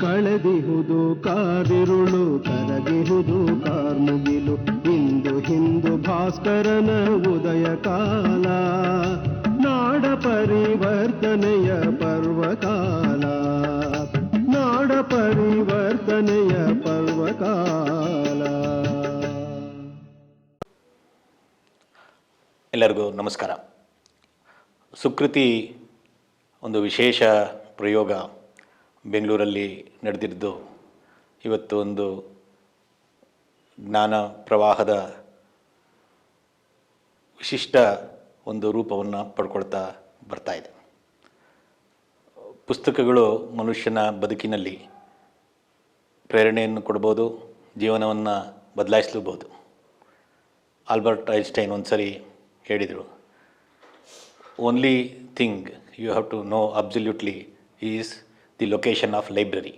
ಕಳೆದಿಹುದು ಕಾರಿರುಳು ಕರಗಿಹುದು, ಕಾರ್ಮುಗಿಲು. ಇಂದು ಹಿಂದು ಭಾಸ್ಕರನ ಉದಯ ಕಾಲ, ನಾಡ ಪರಿವರ್ತನೆಯ ಪರ್ವಕಾಲ. ನಾಡ ಪರಿವರ್ತನೆಯ ಪರ್ವಕಾಲ. ಎಲ್ಲರಿಗೂ ನಮಸ್ಕಾರ. ಸುಕೃತಿ ಒಂದು ವಿಶೇಷ ಪ್ರಯೋಗ ಬೆಂಗಳೂರಲ್ಲಿ ನಡೆದಿದ್ದು ಇವತ್ತು ಒಂದು ಜ್ಞಾನ ಪ್ರವಾಹದ ವಿಶಿಷ್ಟ ಒಂದು ರೂಪವನ್ನು ಪಡ್ಕೊಳ್ತಾ ಬರ್ತಾ ಇದೆ. ಪುಸ್ತಕಗಳು ಮನುಷ್ಯನ ಬದುಕಿನಲ್ಲಿ ಪ್ರೇರಣೆಯನ್ನು ಕೊಡ್ಬೋದು, ಜೀವನವನ್ನು ಬದಲಾಯಿಸಲೂಬೋದು. ಆಲ್ಬರ್ಟ್ ಐನ್ಸ್ಟೈನ್ ಒಂದು ಸರಿ ಹೇಳಿದರು only thing you have to know absolutely is the location of library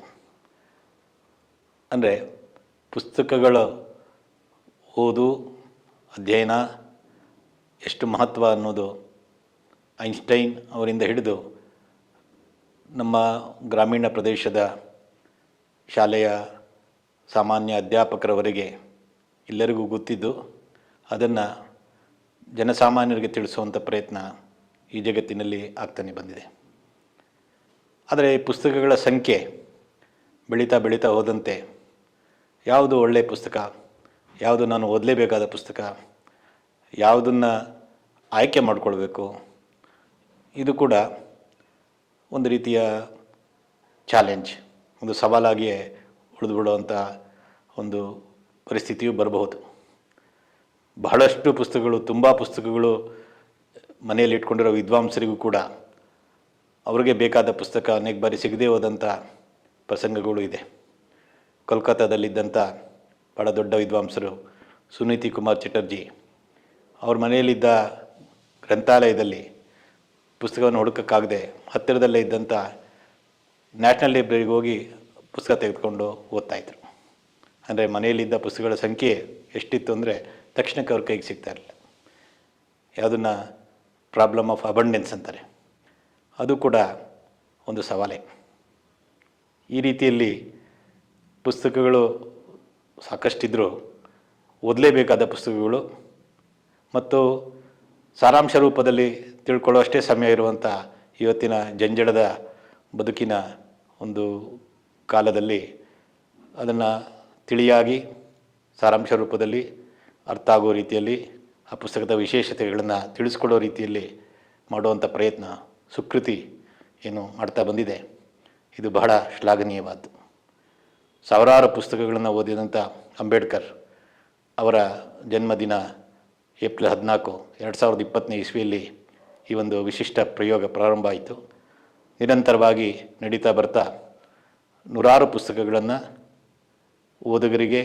ಅಂದರೆ ಪುಸ್ತಕಗಳು ಓದು, ಅಧ್ಯಯನ, ಎಷ್ಟು ಮಹತ್ವ ಅನ್ನೋದು ಐನ್ಸ್ಟೈನ್ ಅವರಿಂದ ಹಿಡಿದು ನಮ್ಮ ಗ್ರಾಮೀಣ ಪ್ರದೇಶದ ಶಾಲೆಯ ಸಾಮಾನ್ಯ ಅಧ್ಯಾಪಕರವರೆಗೆ ಎಲ್ಲರಿಗೂ ಗೊತ್ತಿದ್ದು, ಅದನ್ನು ಜನಸಾಮಾನ್ಯರಿಗೆ ತಿಳಿಸುವಂಥ ಪ್ರಯತ್ನ ಈ ಜಗತ್ತಿನಲ್ಲಿ ಆಗ್ತಾನೆ ಬಂದಿದೆ. ಆದರೆ ಪುಸ್ತಕಗಳ ಸಂಖ್ಯೆ ಬೆಳೀತಾ ಬೆಳೀತಾ ಹೋದಂತೆ ಯಾವುದು ಒಳ್ಳೆಯ ಪುಸ್ತಕ, ಯಾವುದು ನಾನು ಓದಲೇಬೇಕಾದ ಪುಸ್ತಕ, ಯಾವುದನ್ನು ಆಯ್ಕೆ ಮಾಡಿಕೊಳ್ಬೇಕು, ಇದು ಕೂಡ ಒಂದು ರೀತಿಯ ಚಾಲೆಂಜ್, ಒಂದು ಸವಾಲಾಗಿಯೇ ಉಳಿದುಬಿಡುವಂಥ ಒಂದು ಪರಿಸ್ಥಿತಿಯು ಬರಬಹುದು. ಬಹಳಷ್ಟು ಪುಸ್ತಕಗಳು, ತುಂಬ ಪುಸ್ತಕಗಳು ಮನೆಯಲ್ಲಿ ಇಟ್ಕೊಂಡಿರೋ ವಿದ್ವಾಂಸರಿಗೂ ಕೂಡ ಅವರಿಗೆ ಬೇಕಾದ ಪುಸ್ತಕ ಅನೇಕ ಬಾರಿ ಸಿಗದೇ ಹೋದಂಥ ಪ್ರಸಂಗಗಳು ಇದೆ. ಕೋಲ್ಕತ್ತಾದಲ್ಲಿದ್ದಂಥ ಬಹಳ ದೊಡ್ಡ ವಿದ್ವಾಂಸರು ಸುನೀತಿ ಕುಮಾರ್ ಚಟರ್ಜಿ ಅವ್ರ ಮನೆಯಲ್ಲಿದ್ದ ಗ್ರಂಥಾಲಯದಲ್ಲಿ ಪುಸ್ತಕವನ್ನು ಹುಡುಕಕ್ಕಾಗದೆ ಹತ್ತಿರದಲ್ಲೇ ಇದ್ದಂಥ ನ್ಯಾಷನಲ್ ಲೈಬ್ರರಿಗೆ ಹೋಗಿ ಪುಸ್ತಕ ತೆಗೆದುಕೊಂಡು ಓದ್ತಾಯಿದ್ರು ಅಂದರೆ ಮನೆಯಲ್ಲಿದ್ದ ಪುಸ್ತಕಗಳ ಸಂಖ್ಯೆ ಎಷ್ಟಿತ್ತು ಅಂದರೆ ತಕ್ಷಣಕ್ಕೆ ಅವ್ರ ಕೈಗೆ ಸಿಗ್ತಾ ಇರಲಿಲ್ಲ. ಯಾವುದನ್ನು ಪ್ರಾಬ್ಲಮ್ ಆಫ್ ಅಬಂಡೆನ್ಸ್ ಅಂತಾರೆ. ಅದು ಕೂಡ ಒಂದು ಸವಾಲೇ. ಈ ರೀತಿಯಲ್ಲಿ ಪುಸ್ತಕಗಳು ಸಾಕಷ್ಟಿದ್ದರೂ ಓದಲೇಬೇಕಾದ ಪುಸ್ತಕಗಳು ಮತ್ತು ಸಾರಾಂಶ ರೂಪದಲ್ಲಿ ತಿಳ್ಕೊಳ್ಳುವಷ್ಟೇ ಸಮಯ ಇರುವಂಥ ಇವತ್ತಿನ ಜಂಜಡದ ಬದುಕಿನ ಒಂದು ಕಾಲದಲ್ಲಿ ಅದನ್ನು ತಿಳಿಯಾಗಿ ಸಾರಾಂಶ ರೂಪದಲ್ಲಿ ಅರ್ಥ ಆಗೋ ರೀತಿಯಲ್ಲಿ ಆ ಪುಸ್ತಕದ ವಿಶೇಷತೆಗಳನ್ನು ತಿಳಿಸ್ಕೊಡೋ ರೀತಿಯಲ್ಲಿ ಮಾಡುವಂಥ ಪ್ರಯತ್ನ ಸುಕೃತಿ ಏನು ಮಾಡ್ತಾ ಬಂದಿದೆ. ಇದು ಬಹಳ ಶ್ಲಾಘನೀಯವಾದ್ದು. ಸಾವಿರಾರು ಪುಸ್ತಕಗಳನ್ನು ಓದಿದಂಥ ಅಂಬೇಡ್ಕರ್ ಅವರ ಜನ್ಮದಿನ ಏಪ್ರಿಲ್ ಹದಿನಾಲ್ಕು, ಎರಡು ಸಾವಿರದ ಇಪ್ಪತ್ತನೇ ಇಸ್ವಿಯಲ್ಲಿ ಈ ಒಂದು ವಿಶಿಷ್ಟ ಪ್ರಯೋಗ ಪ್ರಾರಂಭ ಆಯಿತು. ನಿರಂತರವಾಗಿ ನಡೀತಾ ಬರ್ತಾ ನೂರಾರು ಪುಸ್ತಕಗಳನ್ನು ಓದುಗರಿಗೆ,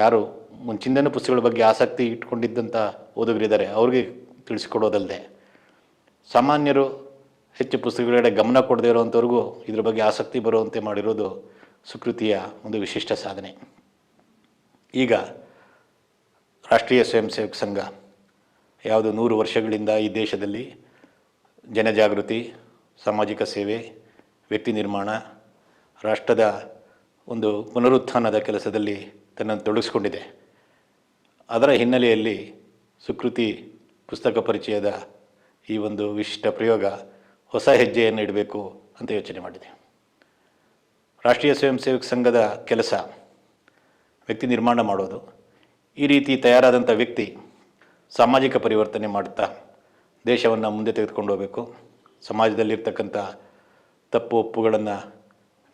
ಯಾರು ಮುಂಚಿಂದನೂ ಪುಸ್ತಕಗಳ ಬಗ್ಗೆ ಆಸಕ್ತಿ ಇಟ್ಕೊಂಡಿದ್ದಂಥ ಓದುಗರಿದ್ದಾರೆ, ಅವ್ರಿಗೆ ತಿಳಿಸಿಕೊಡೋದಲ್ಲದೆ ಸಾಮಾನ್ಯರು ಹೆಚ್ಚು ಪುಸ್ತಕಗಳ ಗಮನ ಕೊಡದೇ ಇರುವಂಥವ್ರಿಗೂ ಇದ್ರ ಬಗ್ಗೆ ಆಸಕ್ತಿ ಬರುವಂತೆ ಮಾಡಿರೋದು ಸುಕೃತಿಯ ಒಂದು ವಿಶಿಷ್ಟ ಸಾಧನೆ. ಈಗ ರಾಷ್ಟ್ರೀಯ ಸ್ವಯಂ ಸೇವಕ ಸಂಘ ಯಾವುದು ನೂರು ವರ್ಷಗಳಿಂದ ಈ ದೇಶದಲ್ಲಿ ಜನಜಾಗೃತಿ, ಸಾಮಾಜಿಕ ಸೇವೆ, ವ್ಯಕ್ತಿ ನಿರ್ಮಾಣ, ರಾಷ್ಟ್ರದ ಒಂದು ಪುನರುತ್ಥಾನದ ಕೆಲಸದಲ್ಲಿ ತನ್ನನ್ನು ತೊಡಗಿಸ್ಕೊಂಡಿದೆ. ಅದರ ಹಿನ್ನೆಲೆಯಲ್ಲಿ ಸುಕೃತಿ ಪುಸ್ತಕ ಪರಿಚಯದ ಈ ಒಂದು ವಿಶಿಷ್ಟ ಪ್ರಯೋಗ ಹೊಸ ಹೆಜ್ಜೆಯನ್ನು ಇಡಬೇಕು ಅಂತ ಯೋಚನೆ ಮಾಡಿದೆ. ರಾಷ್ಟ್ರೀಯ ಸ್ವಯಂ ಸೇವಕ ಸಂಘದ ಕೆಲಸ ವ್ಯಕ್ತಿ ನಿರ್ಮಾಣ ಮಾಡೋದು, ಈ ರೀತಿ ತಯಾರಾದಂಥ ವ್ಯಕ್ತಿ ಸಾಮಾಜಿಕ ಪರಿವರ್ತನೆ ಮಾಡುತ್ತಾ ದೇಶವನ್ನು ಮುಂದೆ ತೆಗೆದುಕೊಂಡು ಹೋಗಬೇಕು. ಸಮಾಜದಲ್ಲಿರ್ತಕ್ಕಂಥ ತಪ್ಪು ಒಪ್ಪುಗಳನ್ನು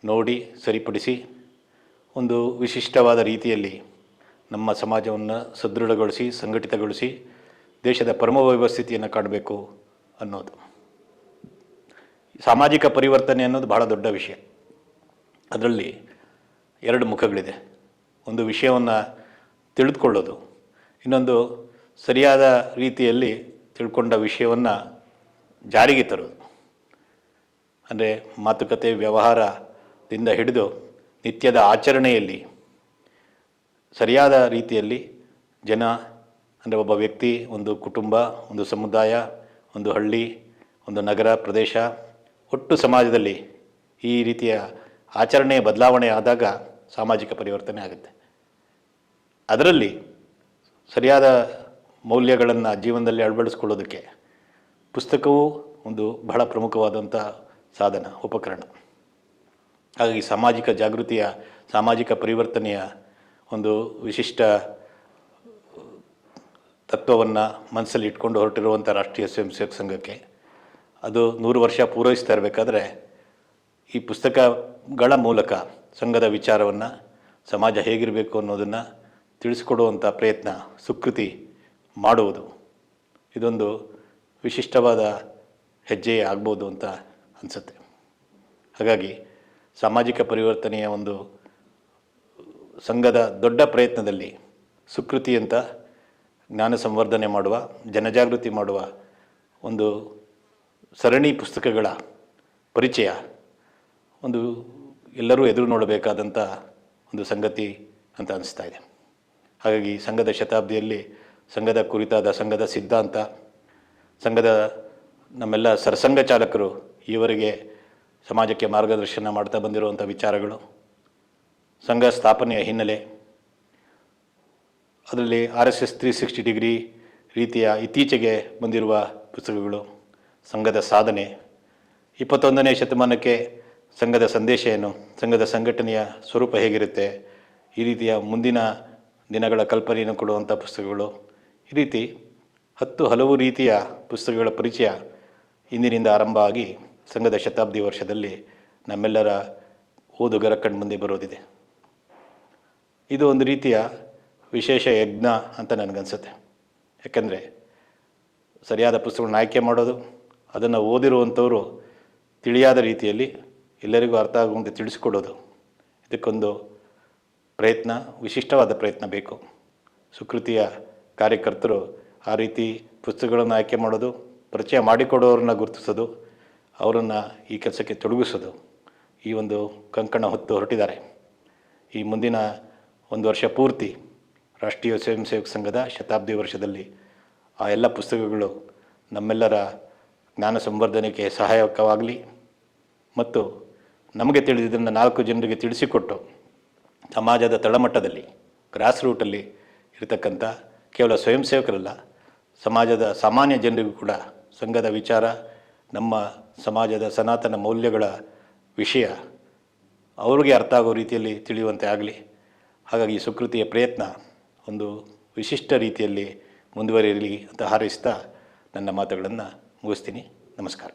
ನೋಡಿ ಸರಿಪಡಿಸಿ ಒಂದು ವಿಶಿಷ್ಟವಾದ ರೀತಿಯಲ್ಲಿ ನಮ್ಮ ಸಮಾಜವನ್ನು ಸದೃಢಗೊಳಿಸಿ, ಸಂಘಟಿತಗೊಳಿಸಿ ದೇಶದ ಪರಮ ವ್ಯವಸ್ಥಿತಿಯನ್ನು ಕಾಣಬೇಕು. ಅನ್ನೋದು. ಸಾಮಾಜಿಕ ಪರಿವರ್ತನೆ ಅನ್ನೋದು ಬಹಳ ದೊಡ್ಡ ವಿಷಯ. ಅದರಲ್ಲಿ ಎರಡು ಮುಖಗಳಿದೆ. ಒಂದು ವಿಷಯವನ್ನು ತಿಳಿದುಕೊಳ್ಳೋದು, ಇನ್ನೊಂದು ಸರಿಯಾದ ರೀತಿಯಲ್ಲಿ ತಿಳ್ಕೊಂಡ ವಿಷಯವನ್ನು ಜಾರಿಗೆ ತರೋದು. ಅಂದರೆ ಮಾತುಕತೆ, ವ್ಯವಹಾರದಿಂದ ಹಿಡಿದು ನಿತ್ಯದ ಆಚರಣೆಯಲ್ಲಿ ಸರಿಯಾದ ರೀತಿಯಲ್ಲಿ ಜನ, ಅಂದರೆ ಒಬ್ಬ ವ್ಯಕ್ತಿ, ಒಂದು ಕುಟುಂಬ, ಒಂದು ಸಮುದಾಯ ಒಂದು ಹಳ್ಳಿ, ಒಂದು ನಗರ, ಪ್ರದೇಶ, ಒಟ್ಟು ಸಮಾಜದಲ್ಲಿ ಈ ರೀತಿಯ ಆಚರಣೆ ಬದಲಾವಣೆ ಆದಾಗ ಸಾಮಾಜಿಕ ಪರಿವರ್ತನೆ ಆಗುತ್ತೆ. ಅದರಲ್ಲಿ ಸರಿಯಾದ ಮೌಲ್ಯಗಳನ್ನು ಜೀವನದಲ್ಲಿ ಅಳವಡಿಸ್ಕೊಳ್ಳೋದಕ್ಕೆ ಪುಸ್ತಕವು ಒಂದು ಬಹಳ ಪ್ರಮುಖವಾದಂಥ ಸಾಧನ, ಉಪಕರಣ. ಹಾಗಾಗಿ ಸಾಮಾಜಿಕ ಜಾಗೃತಿಯ, ಸಾಮಾಜಿಕ ಪರಿವರ್ತನೆಯ ಒಂದು ವಿಶಿಷ್ಟ ತತ್ವವನ್ನು ಮನಸ್ಸಲ್ಲಿ ಇಟ್ಕೊಂಡು ಹೊರಟಿರುವಂಥ ರಾಷ್ಟ್ರೀಯ ಸ್ವಯಂ ಸೇವಕ ಸಂಘಕ್ಕೆ ಅದು ನೂರು ವರ್ಷ ಪೂರೈಸ್ತಾ ಇರಬೇಕಾದ್ರೆ ಈ ಪುಸ್ತಕಗಳ ಮೂಲಕ ಸಂಘದ ವಿಚಾರವನ್ನು ಸಮಾಜ ಹೇಗಿರಬೇಕು ಅನ್ನೋದನ್ನು ತಿಳಿಸ್ಕೊಡುವಂಥ ಪ್ರಯತ್ನ ಸುಕೃತಿ ಮಾಡುವುದು. ಇದೊಂದು ವಿಶಿಷ್ಟವಾದ ಹೆಜ್ಜೆ ಆಗ್ಬೋದು ಅಂತ ಅನಿಸುತ್ತೆ. ಹಾಗಾಗಿ ಸಾಮಾಜಿಕ ಪರಿವರ್ತನೆಯ ಒಂದು ಸಂಘದ ದೊಡ್ಡ ಪ್ರಯತ್ನದಲ್ಲಿ ಸುಕೃತಿ ಅಂತ ಜ್ಞಾನ ಸಂವರ್ಧನೆ ಮಾಡುವ, ಜನಜಾಗೃತಿ ಮಾಡುವ ಒಂದು ಸರಣಿ ಪುಸ್ತಕಗಳ ಪರಿಚಯ, ಒಂದು ಎಲ್ಲರೂ ಎದುರು ನೋಡಬೇಕಾದಂಥ ಒಂದು ಸಂಗತಿ ಅಂತ ಅನಿಸ್ತಾ ಇದೆ. ಹಾಗಾಗಿ ಸಂಘದ ಶತಾಬ್ದಿಯಲ್ಲಿ ಸಂಘದ ಕುರಿತಾದ ಸಂಘದ ಸಿದ್ಧಾಂತ, ಸಂಘದ ನಮ್ಮೆಲ್ಲ ಸರಸಂಘ ಚಾಲಕರು ಈವರೆಗೆ ಸಮಾಜಕ್ಕೆ ಮಾರ್ಗದರ್ಶನ ಮಾಡ್ತಾ ಬಂದಿರುವಂಥ ವಿಚಾರಗಳು, ಸಂಘ ಸ್ಥಾಪನೆಯ ಹಿನ್ನೆಲೆ ಅದರಲ್ಲಿ R S S three sixty degree ರೀತಿಯ ಇತ್ತೀಚೆಗೆ ಬಂದಿರುವ ಪುಸ್ತಕಗಳು ಸಂಘದ ಸಾಧನೆ. ಇಪ್ಪತ್ತೊಂದನೇ ಶತಮಾನಕ್ಕೆ ಸಂಘದ ಸಂದೇಶ ಏನು ಸಂಘದ ಸಂಘಟನೆಯ ಸ್ವರೂಪ ಹೇಗಿರುತ್ತೆ, ಈ ರೀತಿಯ ಮುಂದಿನ ದಿನಗಳ ಕಲ್ಪನೆಯನ್ನು ಕೊಡುವಂಥ ಪುಸ್ತಕಗಳು. ಈ ರೀತಿ ಹತ್ತು ಹಲವು ರೀತಿಯ ಪುಸ್ತಕಗಳ ಪರಿಚಯ ಇಂದಿನಿಂದ ಆರಂಭ ಆಗಿ ಸಂಘದ ಶತಾಬ್ದಿ ವರ್ಷದಲ್ಲಿ ನಮ್ಮೆಲ್ಲರ ಓದುಗರ ಕಣ್ಮುಂದೆ ಬರೋದಿದೆ ಇದು ಒಂದು ರೀತಿಯ ವಿಶೇಷ ಯಜ್ಞ ಅಂತ ನನಗನ್ಸುತ್ತೆ. ಯಾಕೆಂದರೆ ಸರಿಯಾದ ಪುಸ್ತಕಗಳನ್ನ ಆಯ್ಕೆ ಮಾಡೋದು, ಅದನ್ನು ಓದಿರುವಂಥವರು ತಿಳಿಯಾದ ರೀತಿಯಲ್ಲಿ ಎಲ್ಲರಿಗೂ ಅರ್ಥ ಆಗುವಂತೆ ತಿಳಿಸಿಕೊಡೋದು. ಇದಕ್ಕೊಂದು ಪ್ರಯತ್ನ, ವಿಶಿಷ್ಟವಾದ ಪ್ರಯತ್ನ ಬೇಕು. ಸುಕೃತಿಯ ಕಾರ್ಯಕರ್ತರು ಆ ರೀತಿ ಪುಸ್ತಕಗಳನ್ನು ಆಯ್ಕೆ ಮಾಡೋದು, ಪರಿಚಯ ಮಾಡಿಕೊಡೋರನ್ನ ಗುರುತಿಸೋದು, ಅವರನ್ನು ಈ ಕೆಲಸಕ್ಕೆ ತೊಡಗಿಸೋದು ಈ ಒಂದು ಕಂಕಣ ಹೊತ್ತು ಹೊರಟಿದ್ದಾರೆ. ಈ ಮುಂದಿನ ಒಂದು ವರ್ಷ ಪೂರ್ತಿ ರಾಷ್ಟ್ರೀಯ ಸ್ವಯಂ ಸೇವಕ ಸಂಘದ ಶತಾಬ್ದಿ ವರ್ಷದಲ್ಲಿ ಆ ಎಲ್ಲ ಪುಸ್ತಕಗಳು ನಮ್ಮೆಲ್ಲರ ಜ್ಞಾನ ಸಂವರ್ಧನೆಗೆ ಸಹಾಯಕವಾಗಲಿ ಮತ್ತು ನಮಗೆ ತಿಳಿದಿದ್ದನ್ನು ನಾಲ್ಕು ಜನರಿಗೆ ತಿಳಿಸಿಕೊಟ್ಟು ಸಮಾಜದ ತಳಮಟ್ಟದಲ್ಲಿ ಗ್ರಾಸ್ ರೂಟಲ್ಲಿ ಇರತಕ್ಕಂಥ ಕೇವಲ ಸ್ವಯಂ ಸೇವಕರಲ್ಲ, ಸಮಾಜದ ಸಾಮಾನ್ಯ ಜನರಿಗೂ ಕೂಡ ಸಂಘದ ವಿಚಾರ, ನಮ್ಮ ಸಮಾಜದ ಸನಾತನ ಮೌಲ್ಯಗಳ ವಿಷಯ ಅವ್ರಿಗೆ ಅರ್ಥ ಆಗೋ ರೀತಿಯಲ್ಲಿ ತಿಳಿಯುವಂತೆ ಆಗಲಿ. ಹಾಗಾಗಿ ಸುಕೃತಿಯ ಪ್ರಯತ್ನ ಒಂದು ವಿಶಿಷ್ಟ ರೀತಿಯಲ್ಲಿ ಮುಂದುವರಿಯಲಿ ಅಂತ ಹಾರೈಸ್ತಾ ನನ್ನ ಮಾತುಗಳನ್ನು ಮುಗಿಸ್ತೀನಿ. ನಮಸ್ಕಾರ.